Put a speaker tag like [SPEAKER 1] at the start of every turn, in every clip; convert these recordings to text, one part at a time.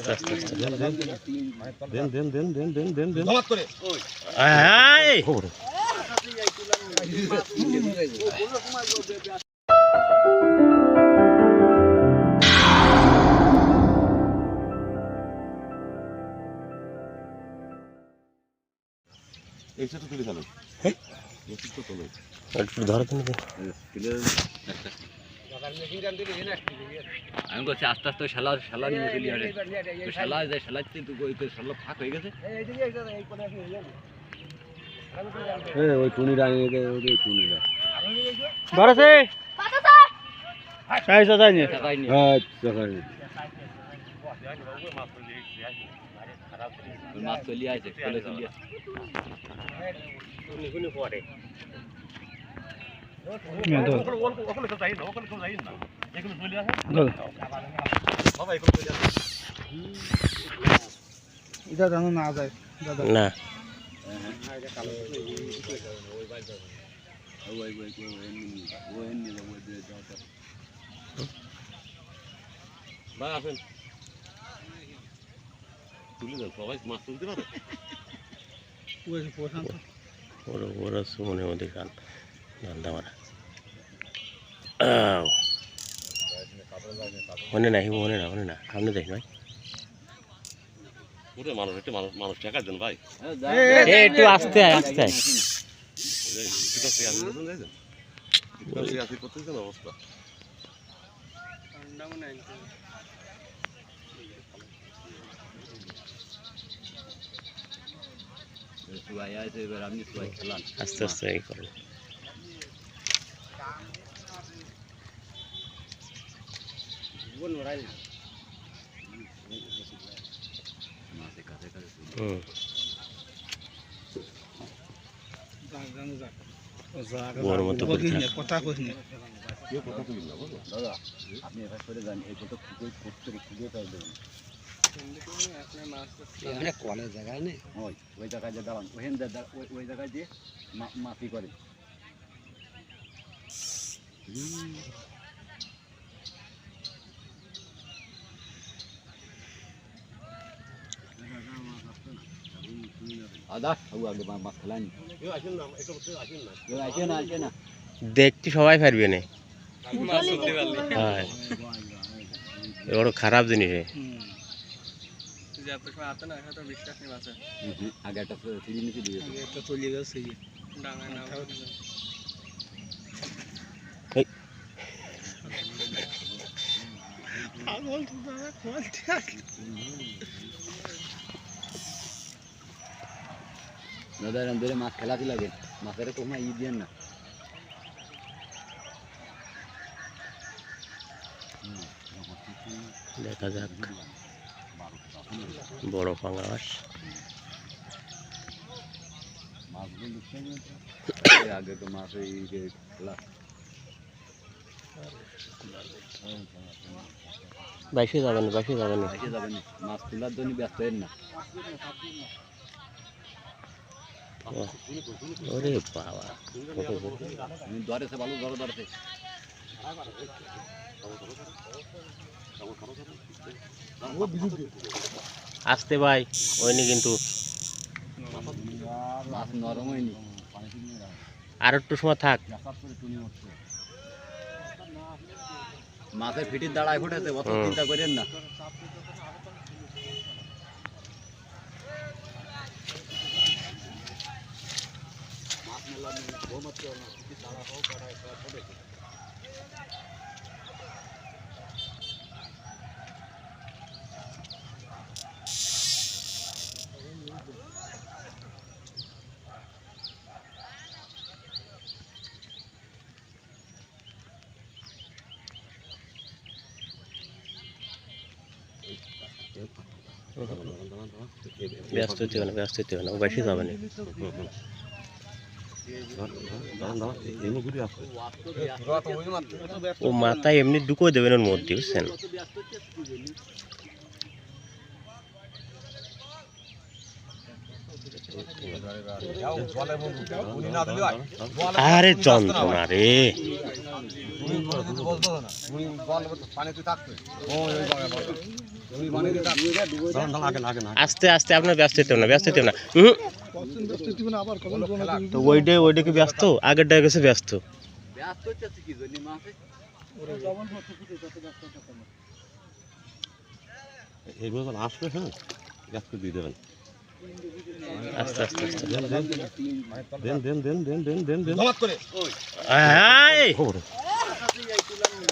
[SPEAKER 1] আস্তে আস্তে আস্তে।
[SPEAKER 2] দেন দেন দেন দেন দেন দেন দেন
[SPEAKER 3] করে।
[SPEAKER 1] আয়
[SPEAKER 2] খবর। এই তুলে ফেলো।
[SPEAKER 1] হ্যাঁ? একটু ধরো তুমি। তো।
[SPEAKER 4] আমি বলছি আস্তে আস্তে শালা শালা নিয়ে চলি আরে। শালা যায় শালা তো ওই তো শালা ফাঁক হয়ে গেছে?
[SPEAKER 2] হ্যাঁ ওই টুনিটা নিয়ে দে ওই টুনিটা
[SPEAKER 1] ধরেছে
[SPEAKER 2] হ্যাঁ
[SPEAKER 4] মাছ চলি আছে চলে চলে
[SPEAKER 3] আসে বাবা এগুলো চলে আসে
[SPEAKER 5] এটা যেন না যায় দাদা।
[SPEAKER 1] না।
[SPEAKER 2] ভাই আসেন তুলে দেন সবাই মাছ তুলতে পারে
[SPEAKER 1] ওর ওর মনে মধ্যে মনে না মনে না সামনে দেখ ভাই
[SPEAKER 2] মানুষ একটু মানুষ মানুষ টাকা দেন ভাই
[SPEAKER 1] এ একটু আস্তে আয় আস্তে আয়
[SPEAKER 2] অবস্থা
[SPEAKER 1] আস্তে আস্তে এই করো
[SPEAKER 4] মাছের কাছে কাছে চলি।
[SPEAKER 1] হুম
[SPEAKER 5] জানো যা
[SPEAKER 1] বড় মতো করে
[SPEAKER 5] কথা না
[SPEAKER 2] কথা না
[SPEAKER 4] দাদা আপনি এবার সরে যান এই কত খুঁজে করতে খুঁজে পাই এখানে কলের জায়গায় নেই ওই ওই জায়গায় যে দাঁড়ান ওখানে ওই ওই জায়গায় দিয়ে মাফি করে ও আগে মা- মাছ খেলানি
[SPEAKER 2] কেউ আসেন না একটু আসেন না
[SPEAKER 4] কেউ আসে না আসে না
[SPEAKER 1] দেখতে সবাই পারবে না। হ্যাঁ। বড় খারাপ জিনিস এ।
[SPEAKER 4] আগে একটা সিঁড়ি নিচে দিয়ে
[SPEAKER 5] এটা চলে গেছে
[SPEAKER 4] দাদা এরম ধরে মাছ খেলাতে লাগে। মাছের কোনো ই দিয়ে না।
[SPEAKER 1] দেখা যাক। বড় পাঙাশ
[SPEAKER 4] আগে তো মাছ এই খেলা।
[SPEAKER 1] বাইশে যাবেন বাইশে যাবেন।
[SPEAKER 4] এসে যাবে না মাছ তোলার জন্য ব্যস্ত না।
[SPEAKER 1] ওরে বাবা
[SPEAKER 4] আমি ধরেছে ভালো ধরেছে
[SPEAKER 1] আসতে ভাই ওইনি কিন্তু। আর একটু সময় থাক।
[SPEAKER 4] মাছের ফিটির দাঁড়ায় ফুটেছে অত চিন্তা করেন না।
[SPEAKER 1] ব্যস্ত হতে হবে না ব্যস্ত হতে না ও বাইশে যাবে না
[SPEAKER 2] দাঁড়ান দাঁড়ান এমনি ঘুরে আসবে
[SPEAKER 1] ও মাথায় এমনি ঢুকো দেবেন ওর মধ্যে বুঝছেন? আরে যন্ত্রণা রে।
[SPEAKER 3] পানিতে থাকবে
[SPEAKER 2] দাঁড়ান
[SPEAKER 1] আস্তে আস্তে আপনার ব্যস্ত হতে না ব্যস্ত হতে না। হুম তো ওইটা ওইটা কি ব্যস্ত? আগেরটা গেছে ব্যস্ত।
[SPEAKER 4] ব্যস্ত
[SPEAKER 2] আসবে হ্যাঁ? করে দিয়ে দেবেন।
[SPEAKER 1] আস্তে আস্তে আস্তে।
[SPEAKER 2] দেন দেন দেন দেন দেন দেন দেন। দেন
[SPEAKER 1] আয়!
[SPEAKER 2] ওরে,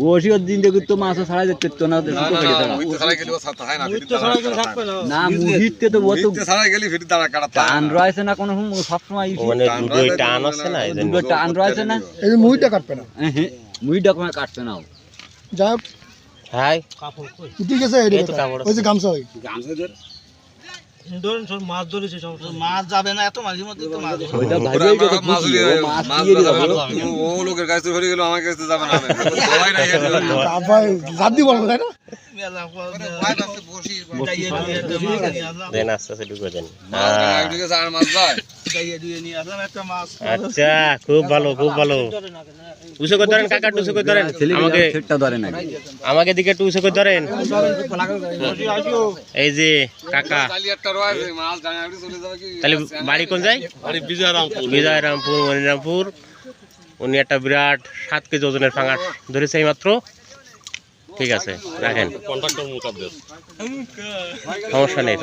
[SPEAKER 4] বসিও দিন দেখি তো মাছ ছাড়া যেতে তো না
[SPEAKER 2] না
[SPEAKER 4] মুহিতে তো
[SPEAKER 2] বত ছাড়া গেলি ফির দাঁড়া কাটা
[SPEAKER 4] টান রয়েছে না কোনো সব
[SPEAKER 1] সময় মানে দুটো টান আছে না
[SPEAKER 4] দুটো টান রয়েছে না।
[SPEAKER 5] এই মুহিটা কাটবে না।
[SPEAKER 4] হ্যাঁ মুহিটা কোনো কাটবে না যা
[SPEAKER 5] হাই। কাপড়
[SPEAKER 1] কই
[SPEAKER 5] ঠিক আছে
[SPEAKER 1] এই তো কাপড়। ওই যে
[SPEAKER 5] গামছা ওই। গামছা ধরেন সব মাছ ধরেছে সব মাছ যাবে না এত মাঝে মধ্যে তো মাছ
[SPEAKER 4] ওইটা
[SPEAKER 2] মাছ
[SPEAKER 4] মাছ
[SPEAKER 2] মাছ
[SPEAKER 4] দিয়ে
[SPEAKER 2] যাবে ও লোকের কাছে ধরে গেল আমার কাছে যাবে না।
[SPEAKER 5] জাত তাই না?
[SPEAKER 1] আচ্ছা, আমাকে দিকে টুসো করে ধরেন? এই যে কাকা। তাহলে বাড়ি কোন যায়?
[SPEAKER 2] বিজয়
[SPEAKER 1] রামপুর মনিরামপুর। উনি একটা বিরাট সাত কেজি ওজনের ফাঙাট ধরেছে এই মাত্র ঠিক আছে রাখেন। সমস্যা নেই